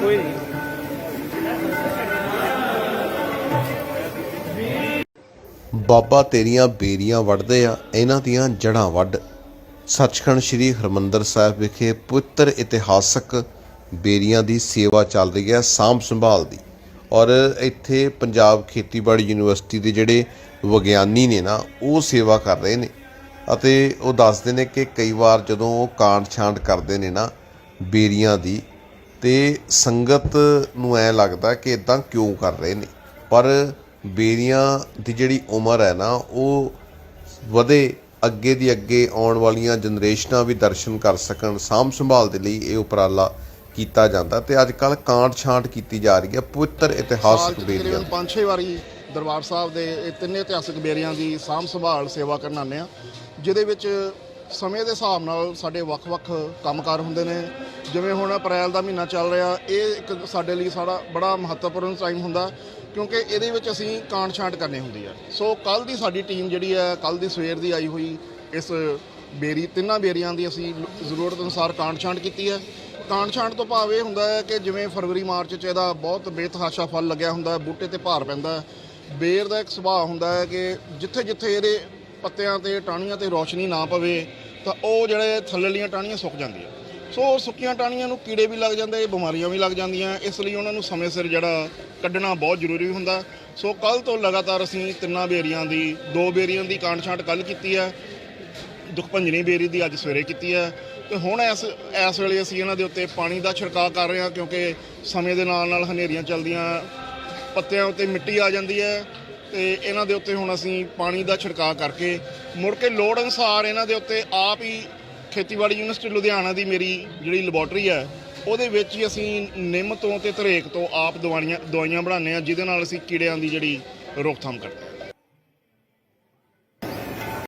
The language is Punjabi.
ਕੋਈ ਨਹੀਂ ਬਾਬਾ ਤੇਰੀਆਂ ਬੇਰੀਆਂ ਵੱਢਦੇ ਆ, ਇਹਨਾਂ ਦੀਆਂ ਜੜ੍ਹਾਂ ਵੱਢ। ਸੱਚਖੰਡ ਸ੍ਰੀ ਹਰਮੰਦਰ ਸਾਹਿਬ ਵਿਖੇ ਪਵਿੱਤਰ ਇਤਿਹਾਸਕ ਬੇਰੀਆਂ ਦੀ ਸੇਵਾ ਚੱਲ ਰਹੀ ਹੈ, ਸਾਂਭ ਸੰਭਾਲ ਦੀ। ਔਰ ਇੱਥੇ ਪੰਜਾਬ ਖੇਤੀਬਾੜੀ ਯੂਨੀਵਰਸਿਟੀ ਦੇ ਜਿਹੜੇ ਵਿਗਿਆਨੀ ਨੇ ਨਾ, ਉਹ ਸੇਵਾ ਕਰ ਰਹੇ ਨੇ। ਅਤੇ ਉਹ ਦੱਸਦੇ ਨੇ ਕਿ ਕਈ ਵਾਰ ਜਦੋਂ ਉਹ ਕਾਂਡ ਛਾਂਡ ਕਰਦੇ ਨੇ ਨਾ ਬੇਰੀਆਂ ਦੀ ਤੇ ਸੰਗਤ ਨੂੰ ਐ ਲੱਗਦਾ ਕਿ ਇਦਾਂ ਕਿਉਂ ਕਰ ਰਹੇ ਨੇ। ਪਰ ਬੇਰੀਆਂ ਦੀ ਜਿਹੜੀ ਉਮਰ ਹੈ ਨਾ ਉਹ ਵਧੇ ਅੱਗੇ ਦੀ ਅੱਗੇ ਆਉਣ ਵਾਲੀਆਂ ਜਨਰੇਸ਼ਨਾਂ ਵੀ ਦਰਸ਼ਨ ਕਰ ਸਕਣ ਸਾਂਭ ਸੰਭਾਲ ਦੇ ਲਈ ਇਹ ਉਪਰਾਲਾ ਕੀਤਾ ਜਾਂਦਾ। ਤੇ ਅੱਜ ਕੱਲ ਕਾਂਟ ਛਾਂਟ ਕੀਤੀ ਜਾ ਰਹੀ ਹੈ ਪਵਿੱਤਰ ਇਤਿਹਾਸਕ ਬੇਰੀਆਂ ਤਕਰੀਬਨ ਪੰਜ ਛੇ ਵਾਰੀ ਦਰਬਾਰ ਸਾਹਿਬ ਦੇ ਇਹ ਤਿੰਨੇ ਇਤਿਹਾਸਕ ਬੇਰੀਆਂ ਦੀ ਸਾਂਭ ਸੰਭਾਲ ਸੇਵਾ ਕਰਨ ਆਉਂਦੇ ਆ ਜਿਹਦੇ ਵਿੱਚ ਸਮੇਂ ਦੇ ਹਿਸਾਬ ਨਾਲ ਸਾਡੇ ਵੱਖ-ਵੱਖ ਕੰਮਕਾਰ ਹੁੰਦੇ ਨੇ। ਜਿਵੇਂ ਹੁਣ ਅਪ੍ਰੈਲ ਦਾ ਮਹੀਨਾ ਚੱਲ ਰਿਹਾ, ਇਹ ਇੱਕ ਸਾਡੇ ਲਈ ਸਾਡਾ ਬੜਾ ਮਹੱਤਵਪੂਰਨ ਟਾਈਮ ਹੁੰਦਾ, ਕਿਉਂਕਿ ਇਹਦੇ ਵਿੱਚ ਅਸੀਂ ਕਾਂਡ ਛਾਂਟ ਕਰਨੀ ਹੁੰਦੀ ਹੈ ਸੋ ਕੱਲ ਦੀ ਸਾਡੀ ਟੀਮ ਜਿਹੜੀ ਹੈ ਕੱਲ ਦੀ ਸਵੇਰ ਦੀ ਆਈ ਹੋਈ ਇਸ ਬੇਰੀ, ਤਿੰਨਾਂ ਬੇਰੀਆਂ ਦੀ ਅਸੀਂ ਜ਼ਰੂਰਤ ਅਨੁਸਾਰ ਕਾਂਡ ਛਾਂਟ ਕੀਤੀ ਹੈ। ਕਾਂਡ ਛਾਂਟ ਤੋਂ ਭਾਵ ਇਹ ਹੁੰਦਾ ਹੈ ਕਿ ਜਿਵੇਂ ਫਰਵਰੀ, ਮਾਰਚ ਚ ਇਹਦਾ ਬਹੁਤ ਬੇਤਹਾਸ਼ਾ ਫਲ ਲੱਗਿਆ ਹੁੰਦਾ ਹੈ ਬੂਟੇ ਤੇ ਭਾਰ ਪੈਂਦਾ ਹੈ। ਬੇਰ ਦਾ ਇੱਕ ਸੁਭਾਅ ਹੁੰਦਾ ਹੈ ਕਿ ਜਿੱਥੇ ਜਿੱਥੇ ਇਹਦੇ ਪੱਤਿਆਂ ਤੇ, ਟਾਹਣੀਆਂ ਤੇ ਰੌਸ਼ਨੀ ਨਾ ਪਵੇ, ਤਾਂ ਉਹ ਜਿਹੜੇ ਥੱਲੇਲੀਆਂ ਟਾਹਣੀਆਂ ਸੁੱਕ ਜਾਂਦੀਆਂ। ਸੋ ਸੁੱਕੀਆਂ ਟਾਹਣੀਆਂ ਨੂੰ ਕੀੜੇ ਵੀ ਲੱਗ ਜਾਂਦੇ, ਬਿਮਾਰੀਆਂ ਵੀ ਲੱਗ ਜਾਂਦੀਆਂ। ਇਸ ਲਈ ਉਹਨਾਂ ਨੂੰ ਸਮੇਂ ਸਿਰ ਜਿਹੜਾ ਕੱਢਣਾ ਬਹੁਤ ਜ਼ਰੂਰੀ ਹੁੰਦਾ। ਸੋ ਕੱਲ ਤੋਂ ਲਗਾਤਾਰ ਅਸੀਂ ਤਿੰਨਾਂ ਬੇਰੀਆਂ ਦੀ, ਦੋ ਬੇਰੀਆਂ ਦੀ ਕਾਂਟ ਛਾਂਟ ਕੱਲ ਕੀਤੀ ਹੈ। ਦੁਖਭੰਜਨੀ ਬੇਰੀ ਦੀ ਅੱਜ ਸਵੇਰੇ ਕੀਤੀ ਹੈ। ਤੇ ਹੁਣ ਇਸ ਇਸ ਵੇਲੇ ਅਸੀਂ ਇਹਨਾਂ ਦੇ ਉੱਤੇ ਪਾਣੀ ਦਾ ਛਿੜਕਾਅ ਕਰ ਰਹੇ ਹਾਂ, ਕਿਉਂਕਿ ਸਮੇਂ ਦੇ ਨਾਲ ਨਾਲ ਹਨੇਰੀਆਂ ਚੱਲਦੀਆਂ ਪੱਤਿਆਂ ਉੱਤੇ ਮਿੱਟੀ ਆ ਜਾਂਦੀ ਹੈ ਤੇ ਇਹਨਾਂ ਦੇ ਉੱਤੇ ਹੁਣ ਅਸੀਂ ਪਾਣੀ ਦਾ ਛਿੜਕਾਅ ਕਰਕੇ ਮੁੜ ਕੇ ਲੋੜ ਅਨੁਸਾਰ ਇਹਨਾਂ ਦੇ ਉੱਤੇ ਆਪ ਹੀ ਖੇਤੀਬਾੜੀ ਯੂਨੀਵਰਸਿਟੀ ਲੁਧਿਆਣਾ ਦੀ ਮੇਰੀ ਜਿਹੜੀ ਲੈਬੋਰਟਰੀ ਹੈ, ਉਹਦੇ ਵਿੱਚ ਹੀ ਅਸੀਂ ਨਿੰਮ ਤੋਂ ਤੇ ਧਰੇਕ ਤੋਂ ਆਪ ਦਵਾਈਆਂ ਦਵਾਈਆਂ ਬਣਾਉਂਦੇ ਹਾਂ, ਜਿਹਦੇ ਨਾਲ ਅਸੀਂ ਕੀੜਿਆਂ ਦੀ ਜਿਹੜੀ ਰੋਕਥਾਮ ਕਰਦੇ ਹਾਂ।